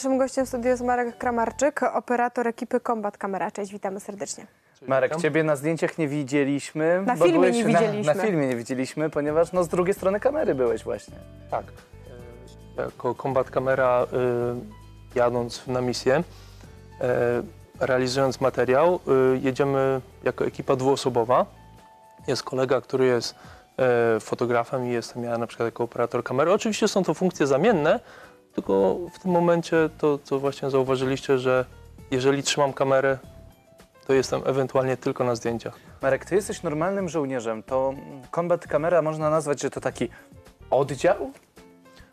Naszym gościem w studiu jest Marek Kramarczyk, operator ekipy Combat Camera. Cześć, witamy serdecznie. Marek, ciebie na zdjęciach nie widzieliśmy. Na bo filmie byłeś nie na- widzieliśmy. Na, filmie nie widzieliśmy, ponieważ no, z drugiej strony kamery byłeś właśnie. Tak. E, Jako kombat kamera, y, jadąc na misję, e, realizując materiał, y, jedziemy jako ekipa dwuosobowa. Jest kolega, który jest e, fotografem i jestem ja na przykład jako operator kamery. Oczywiście są to funkcje zamienne, tylko w tym momencie to, co właśnie zauważyliście, że jeżeli trzymam kamerę, to jestem ewentualnie tylko na zdjęciach. Marek, ty jesteś normalnym żołnierzem. To Combat Camera można nazwać, że to taki oddział?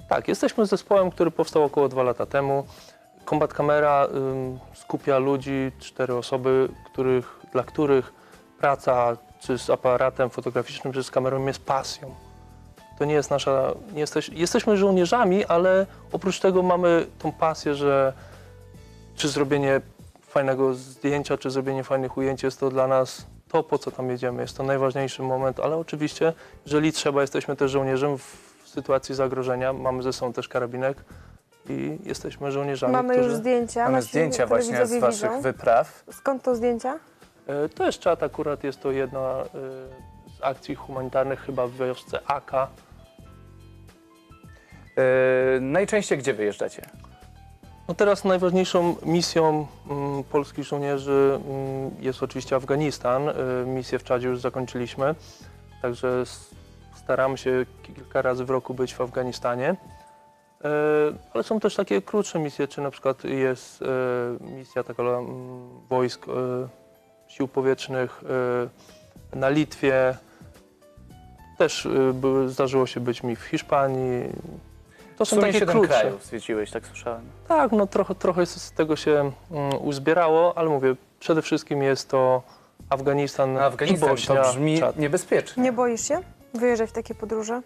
Tak, jesteśmy zespołem, który powstał około dwa lata temu. Combat Camera ym, skupia ludzi, cztery osoby, których, dla których praca czy z aparatem fotograficznym, czy z kamerą jest pasją. To nie jest nasza. Nie jesteś, jesteśmy żołnierzami, ale oprócz tego mamy tą pasję, że czy zrobienie fajnego zdjęcia, czy zrobienie fajnych ujęć jest to dla nas to, po co tam jedziemy. Jest to najważniejszy moment, ale oczywiście, jeżeli trzeba, jesteśmy też żołnierzem w sytuacji zagrożenia. Mamy ze sobą też karabinek i jesteśmy żołnierzami, Mamy którzy... już zdjęcia. Mamy nasi zdjęcia właśnie z waszych widzą. wypraw. Skąd to zdjęcia? E, To jest czat akurat, jest to jedna e, z akcji humanitarnych chyba w wiosce Aka. E, najczęściej gdzie wyjeżdżacie? No teraz najważniejszą misją mm, polskich żołnierzy mm, jest oczywiście Afganistan. E, Misję w Czadzie już zakończyliśmy, także staramy się kilka razy w roku być w Afganistanie. E, Ale są też takie krótsze misje, czy na przykład jest misja taka mm, wojsk sił powietrznych na Litwie. Też zdarzyło się być mi w Hiszpanii. To są takie krótsze. krajów zwiedziłeś, tak słyszałem. Tak, no trochę, trochę z tego się mm, uzbierało, ale mówię, przede wszystkim jest to Afganistan, Afganistan i Bośnia. to brzmi Czad. niebezpiecznie. Nie boisz się wyjeżdżać w takie podróże? E,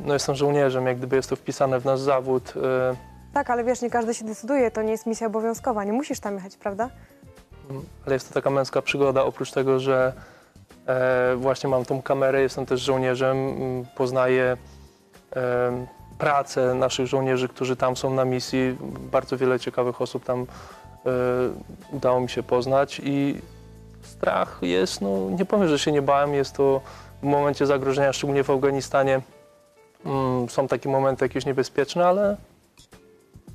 No jestem żołnierzem, jak gdyby jest to wpisane w nasz zawód. e, Tak, ale wiesz, nie każdy się decyduje, to nie jest misja obowiązkowa, nie musisz tam jechać, prawda? Mm, Ale jest to taka męska przygoda, oprócz tego, że e, właśnie mam tą kamerę, jestem też żołnierzem, mm, poznaję e, pracę naszych żołnierzy, którzy tam są na misji. Bardzo wiele ciekawych osób tam e, udało mi się poznać i strach jest, no nie powiem, że się nie bałem, jest to w momencie zagrożenia, szczególnie w Afganistanie, mm, są takie momenty jakieś niebezpieczne, ale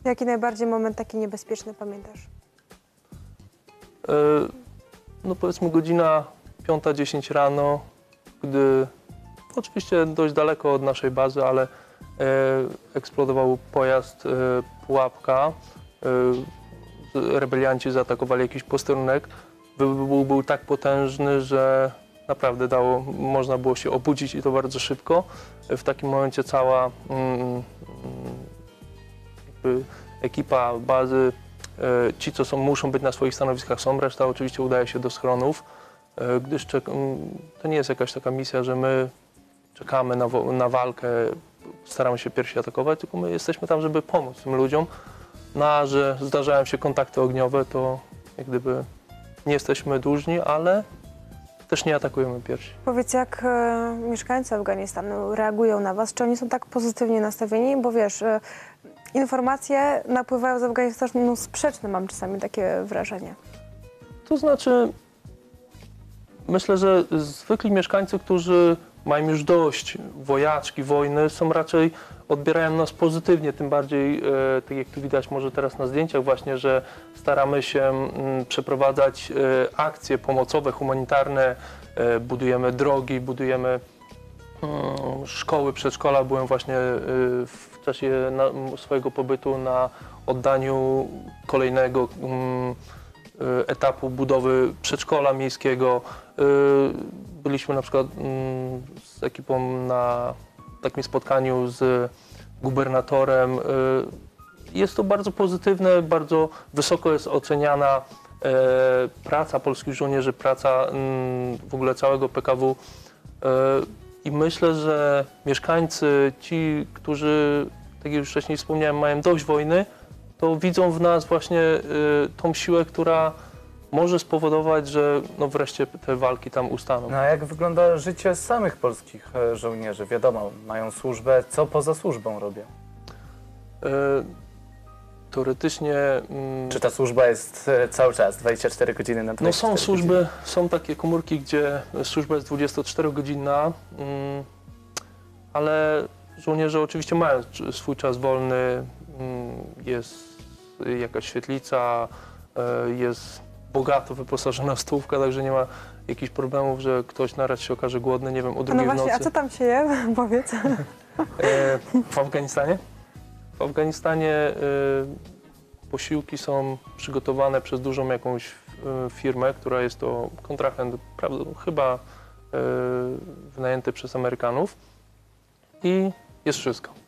Jaki najbardziej moment taki niebezpieczny pamiętasz? E, no powiedzmy godzina 5-10 rano, gdy oczywiście dość daleko od naszej bazy, ale eksplodował pojazd, e, pułapka. E, rebelianci zaatakowali jakiś posterunek. Wybuch był tak potężny, że naprawdę dało, można było się obudzić i to bardzo szybko. E, W takim momencie cała mm, ekipa bazy E, Ci, co są, muszą być na swoich stanowiskach są, reszta oczywiście udaje się do schronów, e, gdyż to nie jest jakaś taka misja, że my czekamy na, na walkę, staramy się pierwsi atakować, tylko my jesteśmy tam, żeby pomóc tym ludziom. No a że zdarzają się kontakty ogniowe, to jak gdyby nie jesteśmy dłużni, ale też nie atakujemy pierwsi. Powiedz, jak e, mieszkańcy Afganistanu reagują na was? Czy oni są tak pozytywnie nastawieni? Bo wiesz, e, informacje napływają z Afganistanu sprzeczne, mam czasami takie wrażenie. To znaczy, myślę, że zwykli mieszkańcy, którzy mają już dość wojaczki, wojny, są raczej, odbierają nas pozytywnie, tym bardziej, e, tak jak tu widać może teraz na zdjęciach właśnie, że staramy się mm, przeprowadzać e, akcje pomocowe, humanitarne, e, budujemy drogi, budujemy mm, szkoły, przedszkola. Byłem właśnie e, w czasie na, m, swojego pobytu na oddaniu kolejnego mm, etapu budowy przedszkola miejskiego. E, Byliśmy na przykład mm, z ekipą na takim spotkaniu z gubernatorem. E, Jest to bardzo pozytywne, bardzo wysoko jest oceniana e, praca polskich żołnierzy, praca mm, w ogóle całego PKW. E, I myślę, że mieszkańcy, ci, którzy, tak jak już wcześniej wspomniałem, mają dość wojny, to widzą w nas właśnie y, tą siłę, która może spowodować, że no wreszcie te walki tam ustaną. No a jak wygląda życie samych polskich e, żołnierzy? Wiadomo, mają służbę, co poza służbą robią? E, teoretycznie. mm, Czy ta służba jest e, cały czas, 24 godziny na 24 No są godziny? służby, są takie komórki, gdzie służba jest 24-godzinna, mm, ale żołnierze oczywiście mają swój czas wolny, mm, jest jakaś świetlica, e, jest bogato wyposażona stołówka, także nie ma jakichś problemów, że ktoś naraz się okaże głodny, nie wiem, o A no drugiej w właśnie, a nocy. co tam się je? Powiedz. E, W Afganistanie? W Afganistanie e, posiłki są przygotowane przez dużą jakąś firmę, która jest to kontrahent, prawda, chyba e, wynajęty przez Amerykanów i jest wszystko.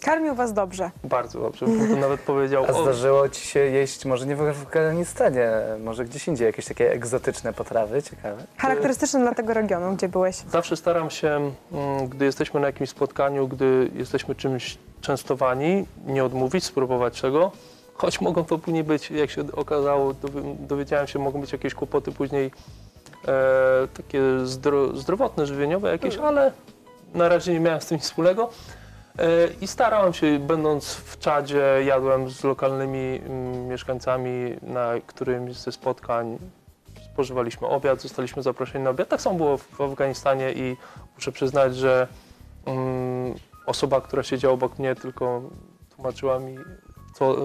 Karmił was dobrze. Bardzo dobrze, bym to nawet powiedział. A O, zdarzyło ci się jeść, może nie w Afganistanie, może gdzieś indziej, jakieś takie egzotyczne potrawy, ciekawe? Charakterystyczny dla tego regionu, gdzie byłeś. Zawsze staram się, mm, gdy jesteśmy na jakimś spotkaniu, gdy jesteśmy czymś częstowani, nie odmówić, spróbować czego. Choć mogą to później być, jak się okazało, dowi- dowiedziałem się, mogą być jakieś kłopoty później e, takie zdro, zdrowotne, żywieniowe jakieś, ale na razie nie miałem z tym nic wspólnego. E, I starałem się, będąc w Czadzie, jadłem z lokalnymi mm, mieszkańcami na którymś ze spotkań. Spożywaliśmy obiad, zostaliśmy zaproszeni na obiad. Tak samo było w Afganistanie i muszę przyznać, że mm, osoba, która siedziała obok mnie, tylko tłumaczyła mi, co,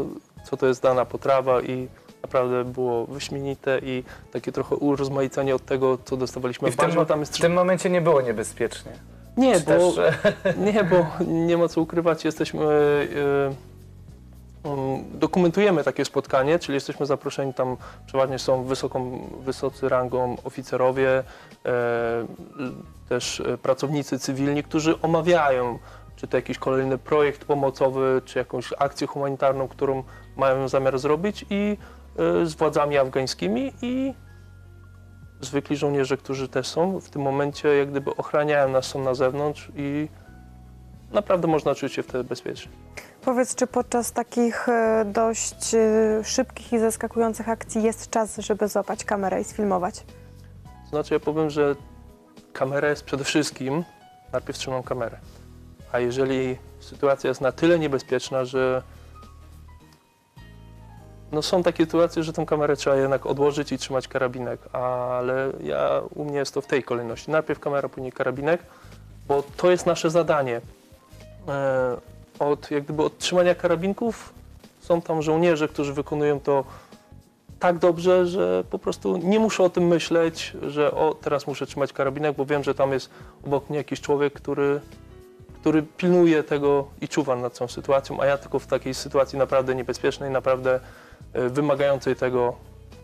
co to jest dana potrawa i naprawdę było wyśmienite i takie trochę urozmaicenie od tego, co dostawaliśmy I w tym, tam jest w tym momencie nie było niebezpiecznie. Nie, Czy bo, też, e, nie, bo nie ma co ukrywać, jesteśmy. e, um, dokumentujemy takie spotkanie, czyli jesteśmy zaproszeni tam, przeważnie są wysoką, wysocy rangą oficerowie, e, też e, pracownicy cywilni, którzy omawiają, czy to jakiś kolejny projekt pomocowy, czy jakąś akcję humanitarną, którą mają zamiar zrobić i e, z władzami afgańskimi i zwykli żołnierze, którzy też są w tym momencie, jak gdyby ochraniają nas, są na zewnątrz i naprawdę można czuć się wtedy bezpiecznie. Powiedz, czy podczas takich e, dość e, szybkich i zaskakujących akcji jest czas, żeby złapać kamerę i sfilmować? Znaczy ja powiem, że kamera jest przede wszystkim, najpierw trzymam kamerę, a jeżeli sytuacja jest na tyle niebezpieczna, że no są takie sytuacje, że tę kamerę trzeba jednak odłożyć i trzymać karabinek, ale ja, u mnie jest to w tej kolejności. Najpierw kamera, później karabinek, bo to jest nasze zadanie. E, Od jak gdyby od trzymania karabinków są tam żołnierze, którzy wykonują to tak dobrze, że po prostu nie muszę o tym myśleć, że o, teraz muszę trzymać karabinek, bo wiem, że tam jest obok mnie jakiś człowiek, który, który pilnuje tego i czuwa nad tą sytuacją, a ja tylko w takiej sytuacji naprawdę niebezpiecznej, naprawdę e, wymagającej tego.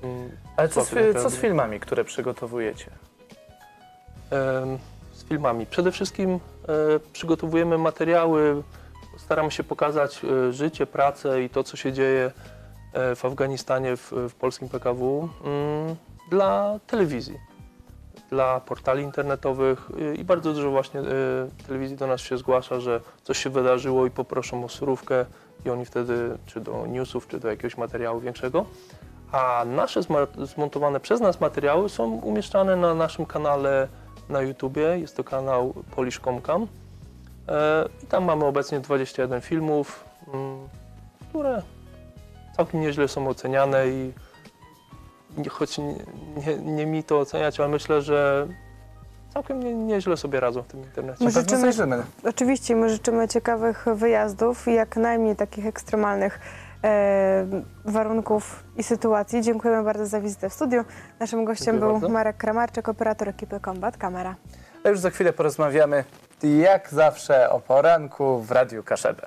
mm, Ale co z, co z filmami, które przygotowujecie? z filmami. Przede wszystkim e, przygotowujemy materiały, staramy się pokazać e, życie, pracę i to, co się dzieje w Afganistanie, w, w polskim PKW mm, dla telewizji, dla portali internetowych e, i bardzo dużo właśnie e, telewizji do nas się zgłasza, że coś się wydarzyło i poproszą o surówkę i oni wtedy czy do newsów, czy do jakiegoś materiału większego. A nasze zmontowane przez nas materiały są umieszczane na naszym kanale na YouTubie. Jest to kanał Polish.com. E, I tam mamy obecnie 21 filmów, mm, które całkiem nieźle są oceniane i choć nie, nie, nie mi to oceniać, ale myślę, że całkiem nie, nieźle sobie radzą w tym internecie. My Pewnie życzymy- zajrzymy. Oczywiście, my życzymy ciekawych wyjazdów i jak najmniej takich ekstremalnych e, warunków i sytuacji. Dziękujemy bardzo za wizytę w studiu. Naszym gościem Dziękuję był bardzo. Marek Kramarczyk, operator ekipy Combat Kamera. A już za chwilę porozmawiamy, jak zawsze, o poranku w Radiu Kaszebę.